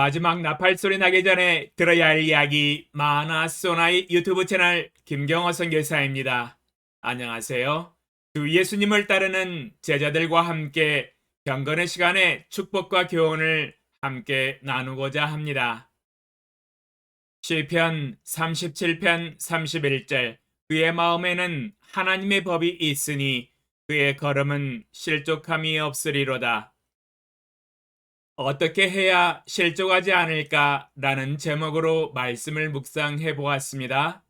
마지막 나팔 소리 나기 전에 들어야 할 이야기 마나소나의 유튜브 채널 김경호 선교사입니다. 안녕하세요. 주 예수님을 따르는 제자들과 함께 경건의 시간에 축복과 교훈을 함께 나누고자 합니다. 시편 37편 31절 그의 마음에는 하나님의 법이 있으니 그의 걸음은 실족함이 없으리로다. 어떻게 해야 실족하지 않을까라는 제목으로 말씀을 묵상해 보았습니다.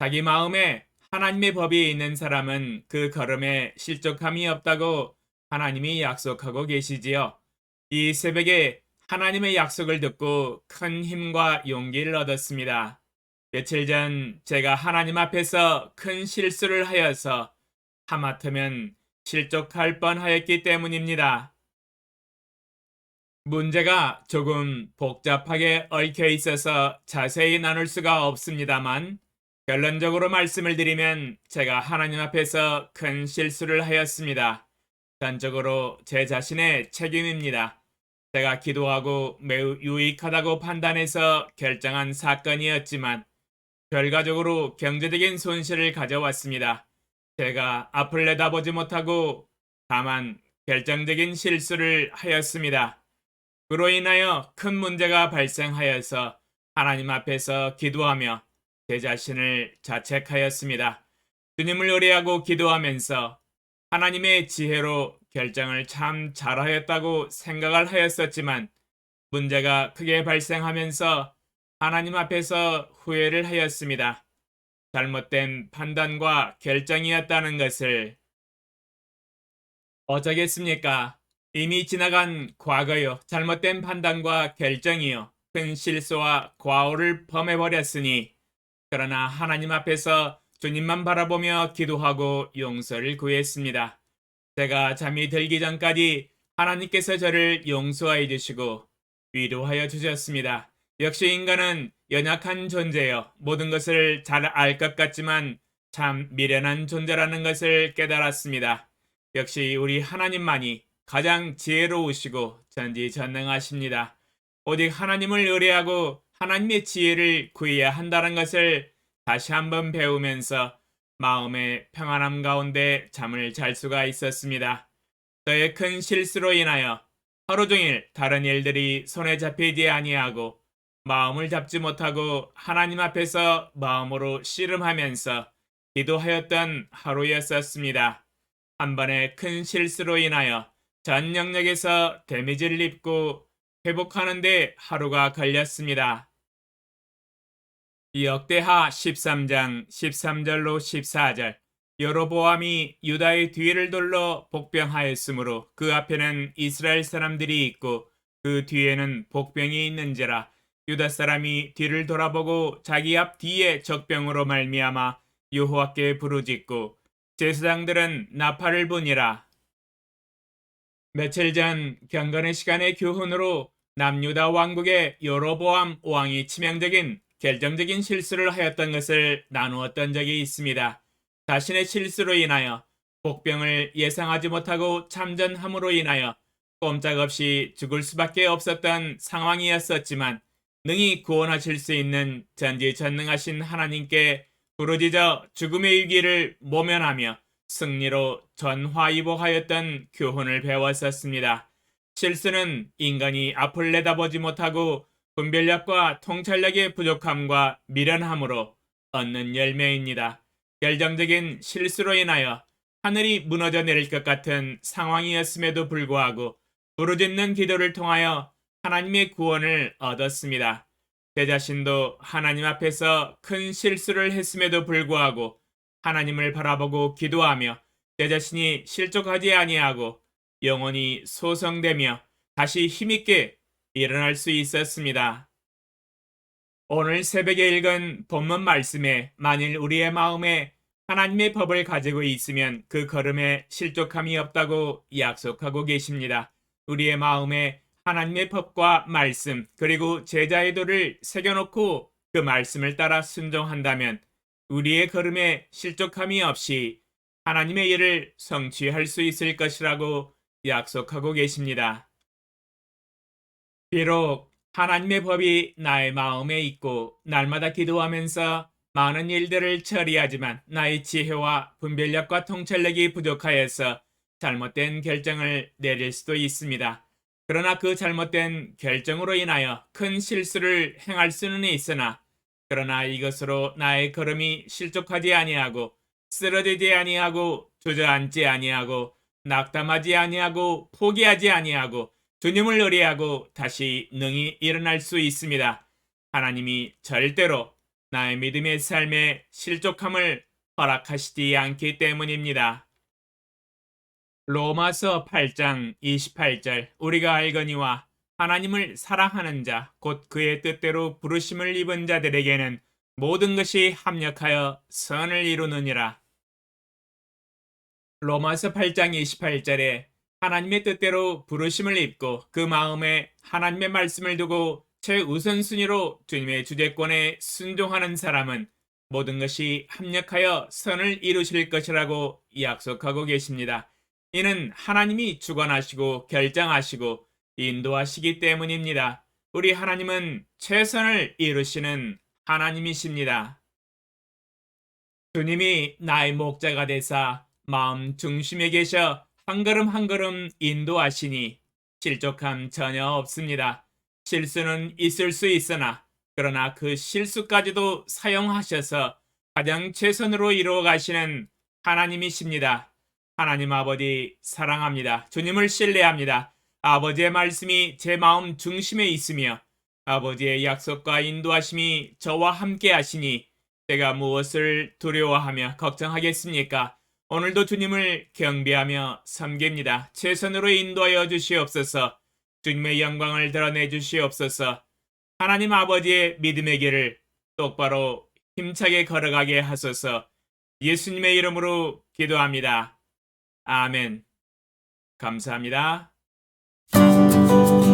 자기 마음에 하나님의 법이 있는 사람은 그 걸음에 실족함이 없다고 하나님이 약속하고 계시지요. 이 새벽에 하나님의 약속을 듣고 큰 힘과 용기를 얻었습니다. 며칠 전 제가 하나님 앞에서 큰 실수를 하여서 하마터면 실족할 뻔하였기 때문입니다. 문제가 조금 복잡하게 얽혀 있어서 자세히 나눌 수가 없습니다만 결론적으로 말씀을 드리면 제가 하나님 앞에서 큰 실수를 하였습니다. 전적으로 제 자신의 책임입니다. 제가 기도하고 매우 유익하다고 판단해서 결정한 사건이었지만 결과적으로 경제적인 손실을 가져왔습니다. 제가 앞을 내다보지 못하고 다만 결정적인 실수를 하였습니다. 그로 인하여 큰 문제가 발생하여서 하나님 앞에서 기도하며 제 자신을 자책하였습니다. 주님을 의뢰하고 기도하면서 하나님의 지혜로 결정을 참 잘하였다고 생각을 하였었지만 문제가 크게 발생하면서 하나님 앞에서 후회를 하였습니다. 잘못된 판단과 결정이었다는 것을 어쩌겠습니까? 이미 지나간 과거요. 잘못된 판단과 결정이요. 큰 실수와 과오를 범해버렸으니 그러나 하나님 앞에서 주님만 바라보며 기도하고 용서를 구했습니다. 제가 잠이 들기 전까지 하나님께서 저를 용서해 주시고 위로하여 주셨습니다. 역시 인간은 연약한 존재요. 모든 것을 잘 알 것 같지만 참 미련한 존재라는 것을 깨달았습니다. 역시 우리 하나님만이 가장 지혜로우시고 전지전능하십니다. 오직 하나님을 의뢰하고 하나님의 지혜를 구해야 한다는 것을 다시 한번 배우면서 마음의 평안함 가운데 잠을 잘 수가 있었습니다. 저의 큰 실수로 인하여 하루 종일 다른 일들이 손에 잡히지 아니하고 마음을 잡지 못하고 하나님 앞에서 마음으로 씨름하면서 기도하였던 하루였었습니다. 한 번의 큰 실수로 인하여 전 영역에서 데미지를 입고 회복하는데 하루가 걸렸습니다. 역대하 13장 13절로 14절 여로보암이 유다의 뒤를 돌러 복병하였으므로 그 앞에는 이스라엘 사람들이 있고 그 뒤에는 복병이 있는지라 유다 사람이 뒤를 돌아보고 자기 앞 뒤에 적병으로 말미암아 여호와께 부르짖고 제사장들은 나팔을 보니라 며칠 전 경건의 시간의 교훈으로 남유다 왕국의 여로보암 왕이 치명적인 결정적인 실수를 하였던 것을 나누었던 적이 있습니다. 자신의 실수로 인하여 복병을 예상하지 못하고 참전함으로 인하여 꼼짝없이 죽을 수밖에 없었던 상황이었었지만 능히 구원하실 수 있는 전지전능하신 하나님께 부르짖어 죽음의 위기를 모면하며 승리로 전화위복하였던 교훈을 배웠었습니다. 실수는 인간이 앞을 내다보지 못하고 분별력과 통찰력의 부족함과 미련함으로 얻는 열매입니다. 결정적인 실수로 인하여 하늘이 무너져 내릴 것 같은 상황이었음에도 불구하고 부르짖는 기도를 통하여 하나님의 구원을 얻었습니다. 제 자신도 하나님 앞에서 큰 실수를 했음에도 불구하고 하나님을 바라보고 기도하며 내 자신이 실족하지 아니하고 영원히 소성되며 다시 힘있게 일어날 수 있었습니다. 오늘 새벽에 읽은 본문 말씀에 만일 우리의 마음에 하나님의 법을 가지고 있으면 그 걸음에 실족함이 없다고 약속하고 계십니다. 우리의 마음에 하나님의 법과 말씀 그리고 제자의 도를 새겨놓고 그 말씀을 따라 순종한다면 우리의 걸음에 실족함이 없이 하나님의 일을 성취할 수 있을 것이라고 약속하고 계십니다. 비록 하나님의 법이 나의 마음에 있고 날마다 기도하면서 많은 일들을 처리하지만 나의 지혜와 분별력과 통찰력이 부족하여서 잘못된 결정을 내릴 수도 있습니다. 그러나 그 잘못된 결정으로 인하여 큰 실수를 행할 수는 있으나 그러나 이것으로 나의 걸음이 실족하지 아니하고 쓰러지지 아니하고 주저앉지 아니하고 낙담하지 아니하고 포기하지 아니하고 주님을 의뢰하고 다시 능히 일어날 수 있습니다. 하나님이 절대로 나의 믿음의 삶에 실족함을 허락하시지 않기 때문입니다. 로마서 8장 28절 우리가 알거니와 하나님을 사랑하는 자 곧 그의 뜻대로 부르심을 입은 자들에게는 모든 것이 합력하여 선을 이루느니라. 로마서 8장 28절에 하나님의 뜻대로 부르심을 입고 그 마음에 하나님의 말씀을 두고 최우선순위로 주님의 주재권에 순종하는 사람은 모든 것이 합력하여 선을 이루실 것이라고 약속하고 계십니다. 이는 하나님이 주관하시고 결정하시고 인도하시기 때문입니다. 우리 하나님은 최선을 이루시는 하나님이십니다. 주님이 나의 목자가 되사 마음 중심에 계셔 한 걸음 한 걸음 인도하시니 실족함 전혀 없습니다. 실수는 있을 수 있으나 그러나 그 실수까지도 사용하셔서 가장 최선으로 이루어 가시는 하나님이십니다. 하나님 아버지 사랑합니다. 주님을 신뢰합니다. 아버지의 말씀이 제 마음 중심에 있으며 아버지의 약속과 인도하심이 저와 함께 하시니 제가 무엇을 두려워하며 걱정하겠습니까? 오늘도 주님을 경배하며 섬깁니다. 최선으로 인도하여 주시옵소서. 주님의 영광을 드러내 주시옵소서. 하나님 아버지의 믿음의 길을 똑바로 힘차게 걸어가게 하소서. 예수님의 이름으로 기도합니다. 아멘. 감사합니다. Thank you.